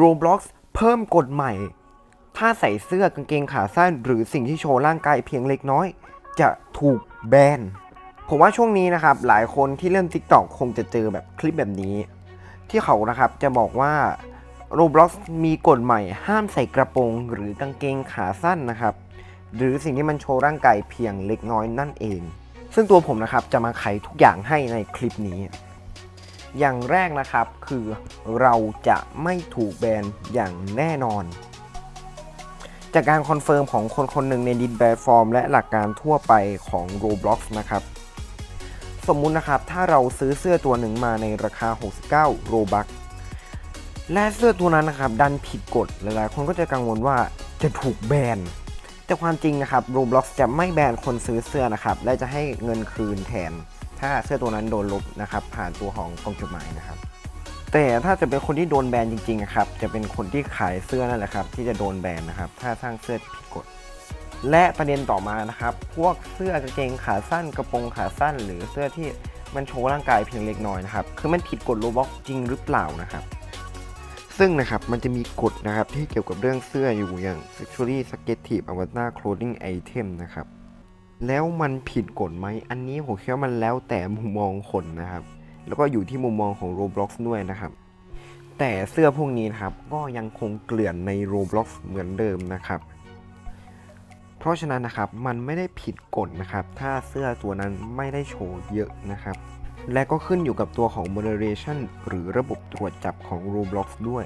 Roblox เพิ่มกฎใหม่ ถ้าใส่เสื้อกางเกงขาสั้น หรือสิ่งที่โชว์ร่างกายเพียงเล็กน้อย จะถูกแบน ผมว่าช่วงนี้นะครับ หลายคนที่เล่น TikTok คงจะเจอแบบคลิปแบบนี้ ที่เขานะครับจะบอกว่า Roblox มีกฎใหม่ ห้ามใส่กระโปรง หรือกางเกงขาสั้นนะครับ หรือสิ่งที่มันโชว์ร่างกายเพียงเล็กน้อยนั่นเอง ซึ่งตัวผมนะครับจะมาไขทุกอย่างให้ในคลิปนี้ อย่างแรกนะครับคือเราจะไม่ถูกแบนอย่างแน่นอน จากการคอนเฟิร์มของคนคนหนึ่งในดินแบฟอร์ม และหลักการทั่วไปของ Roblox นะครับ สมมุตินะครับถ้าเราซื้อเสื้อตัวหนึ่งมาในราคา 69 โรบัคและเสื้อตัวนั้นนะครับดันผิดกฎหลายๆคนก็จะกังวลว่าจะถูกแบนแต่ความจริงนะครับ Roblox จะไม่แบนคนซื้อเสื้อนะครับ และจะให้เงินคืนแทน ถ้าเสื้อตัวนั้นโดนลบนะครับ ผ่านตัวของกองจดหมายนะครับ แต่ถ้าจะเป็นคนที่โดนแบนจริงๆอะครับ จะเป็นคนที่ขายเสื้อนั่นแหละครับ ที่จะโดนแบนนะครับ ถ้าสร้างเสื้อที่ผิดกฎและประเด็นต่อมานะครับ พวกเสื้อกางเกงขาสั้นกระโปรงขาสั้น หรือเสื้อที่มันโชว์ร่างกายเพียงเล็กน้อยนะครับ คือมันผิดกฎโรบ็อกจริงหรือเปล่านะครับ ซึ่งนะครับมันจะมีกฎนะครับที่เกี่ยวกับเรื่องเสื้ออยู่อย่าง sexually suggestive avatar clothing item นะครับ แล้วมันผิดกฎไหม อันนี้ผมคิดว่ามันแล้วแต่มุมมองคนนะครับ แล้วก็อยู่ที่มุมมองของ Roblox ด้วยนะครับ แต่เสื้อพวกนี้นะครับ ก็ยังคงเกลื่อนใน Roblox เหมือนเดิมนะครับ เพราะฉะนั้นนะครับ มันไม่ได้ผิดกฎนะครับ ถ้าเสื้อตัวนั้นไม่ได้โชว์เยอะนะครับ และก็ขึ้นอยู่กับตัวของ moderation หรือระบบตรวจจับของ Roblox ด้วย